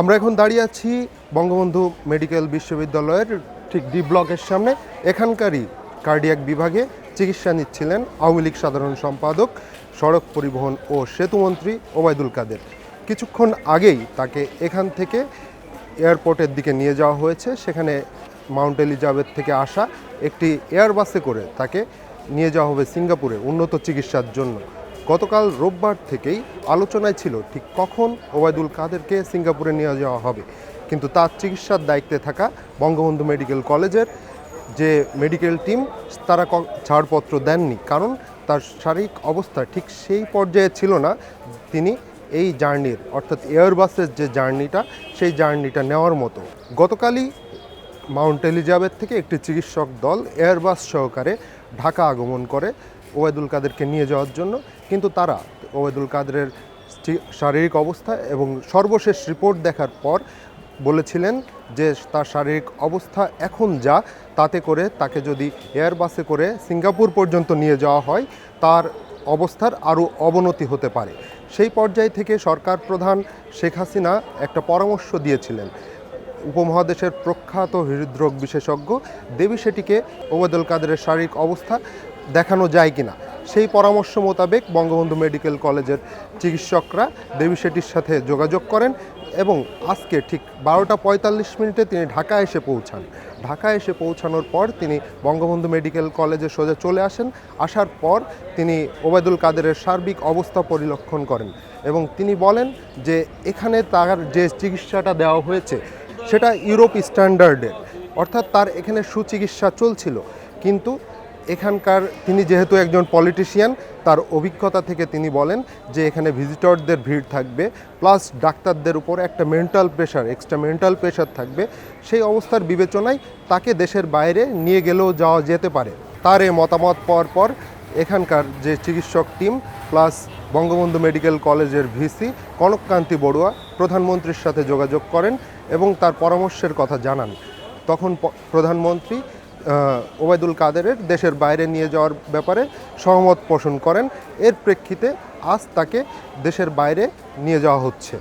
আমরা এখন দাঁড়িয়ে আছি বঙ্গবন্ধু মেডিকেল বিশ্ববিদ্যালয়ের ঠিক ডি ব্লকের সামনে। এখানকারই কার্ডিয়াক বিভাগে চিকিৎসা নিচ্ছিলেন আওয়ামী লীগ সাধারণ সম্পাদক, সড়ক পরিবহন ও সেতুমন্ত্রী ওবায়দুল কাদের। কিছুক্ষণ আগেই তাকে এখান থেকে এয়ারপোর্টের দিকে নিয়ে যাওয়া হয়েছে। সেখানে মাউন্ট এলিজাবেথ থেকে আসা একটি এয়ারবাসে করে তাকে নিয়ে যাওয়া হবে সিঙ্গাপুরে উন্নত চিকিৎসার জন্য। গতকাল রোববার থেকেই আলোচনায় ছিল ঠিক কখন ওবায়দুল কাদেরকে সিঙ্গাপুরে নিয়ে যাওয়া হবে। কিন্তু তার চিকিৎসার দায়িত্বে থাকা বঙ্গবন্ধু মেডিকেল কলেজের যে মেডিকেল টিম, তারা ছাড়পত্র দেননি। কারণ তার শারীরিক অবস্থা ঠিক সেই পর্যায়ে ছিল না। তিনি এই জার্নির, অর্থাৎ এয়ারবাসের যে জার্নিটা, সেই জার্নিটা নেওয়ার মতো। গতকালই মাউন্ট এলিজাবেথ থেকে একটি চিকিৎসক দল এয়ারবাস সহকারে ঢাকা আগমন করে। ওবায়দুল কাদেরকে নিয়ে যাওয়ার জন্য, কিন্তু তারা ওবায়দুল কাদেরের শারীরিক অবস্থা এবং সর্বশেষ রিপোর্ট দেখার পর বলেছিলেন যে তার শারীরিক অবস্থা এখন যা, তাতে করে তাকে যদি এয়ারবাসে করে সিঙ্গাপুর পর্যন্ত নিয়ে যাওয়া হয়, তার অবস্থার আরও অবনতি হতে পারে। সেই পর্যায় থেকে সরকার প্রধান শেখ হাসিনা একটা পরামর্শ দিয়েছিলেন। উপমহাদেশের প্রখ্যাত হৃদরোগ বিশেষজ্ঞ দেবী সেটিকে ওবায়দুল কাদেরের শারীরিক অবস্থা দেখানো যায় কিনা। সেই পরামর্শ মোতাবেক বঙ্গবন্ধু মেডিকেল কলেজের চিকিৎসকরা দেবী শেটির সাথে যোগাযোগ করেন এবং আজকে ঠিক বারোটা পঁয়তাল্লিশ মিনিটে তিনি ঢাকা এসে পৌঁছান। ঢাকা এসে পৌঁছানোর পর তিনি বঙ্গবন্ধু মেডিকেল কলেজে সোজা চলে আসেন। আসার পর তিনি ওবায়দুল কাদেরের সার্বিক অবস্থা পরিলক্ষণ করেন এবং তিনি বলেন যে এখানে তার যে চিকিৎসাটা দেওয়া হয়েছে সেটা ইউরোপ স্ট্যান্ডার্ডের। অর্থাৎ তার এখানে সুচিকিৎসা চলছিল। কিন্তু এখানকার তিনি যেহেতু একজন পলিটিশিয়ান তার অভিজ্ঞতা থেকে তিনি বলেন যে এখানে ভিজিটরদের ভিড় থাকবে প্লাস ডাক্তারদের উপর একটা mental pressure extra mental pressure থাকবে। সেই অবস্থার বিবেচনায় তাকে দেশের বাইরে নিয়ে গেলেও যাওয়া যেতে পারে। তার এই মতামত পাওয়ার পর এখানকার যে চিকিৎসক টিম প্লাস বঙ্গবন্ধু মেডিকেল কলেজের ভিসি কনককান্তি বড়ুয়া প্রধানমন্ত্রীর সাথে যোগাযোগ করেন এবং তার পরামর্শের কথা জানান। তখন প্রধানমন্ত্রী ওবায়দুল কাদেরের দেশের বাইরে নিয়ে যাওয়ার ব্যাপারে সহমত পোষণ করেন। এর প্রেক্ষিতে আজ তাকে দেশের বাইরে নিয়ে যাওয়া হচ্ছে।